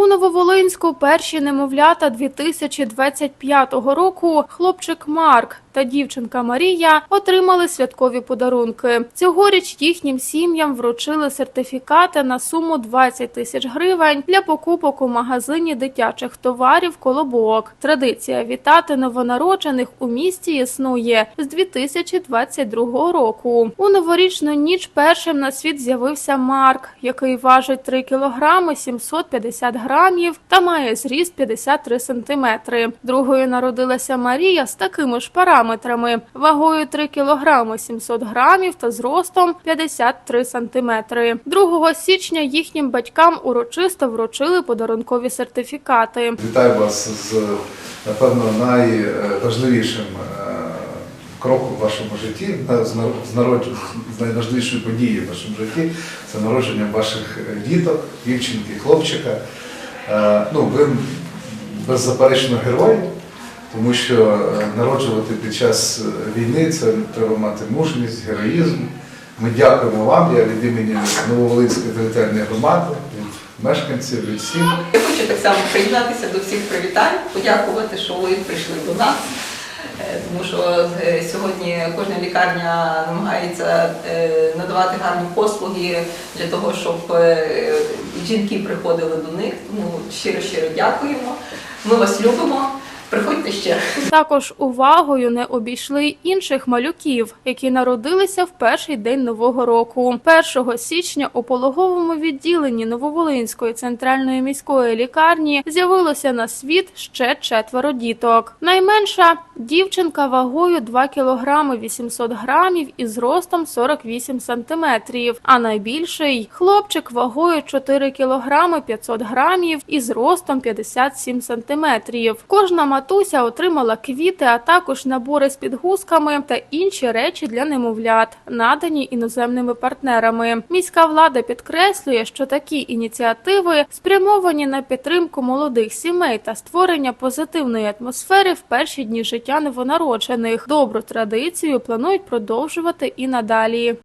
У Нововолинську перші немовлята 2025 року хлопчик Марк та дівчинка Марія отримали святкові подарунки. Цьогоріч їхнім сім'ям вручили сертифікати на суму 20 тисяч гривень для покупок у магазині дитячих товарів Колобок. Традиція вітати новонароджених у місті існує з 2022 року. У новорічну ніч першим на світ з'явився Марк, який важить 3 кілограми 750 грамів та має зріст 53 сантиметри. Другою народилася Марія з такими ж параметрами, вагою 3 кілограми 700 грамів та зростом 53 сантиметри. 2 січня їхнім батькам урочисто вручили подарункові сертифікати. Вітаю вас з напевно найважливішим е, кроком в вашому житті, з нар- з народження з найважливішою подією в вашому житті. Це народження ваших діток, дівчинки, хлопчика. Е, Ну, ви беззаперечно герой, тому що е, народжувати під час е, війни це треба мати мужність, героїзм. Ми дякуємо вам. Я від імені Нововолинської територіальної громади, від мешканців, від всіх. Я хочу так само приєднатися до всіх привітань, подякувати, що ви прийшли до нас. Е, Тому що е, сьогодні кожна лікарня намагається е, надавати гарні послуги для того, щоб жінки приходили до них. Тому щиро щиро дякуємо. Ми вас любимо. Приходьте ще. Також увагою не обійшли інших малюків, які народилися в перший день нового року. 1 січня у пологовому відділенні Нововолинської центральної міської лікарні з'явилося на світ ще четверо діток. Найменша дівчинка вагою 2 кілограми 800 грамів і зростом 48 сантиметрів. А найбільший хлопчик вагою 4 кілограми 500 грамів і зростом 57 сантиметрів. Кожна матуся отримала квіти, а також набори з підгузками та інші речі для немовлят, надані іноземними партнерами. Міська влада підкреслює, що такі ініціативи спрямовані на підтримку молодих сімей та створення позитивної атмосфери в перші дні життя новонароджених. Добру традицію планують продовжувати і надалі.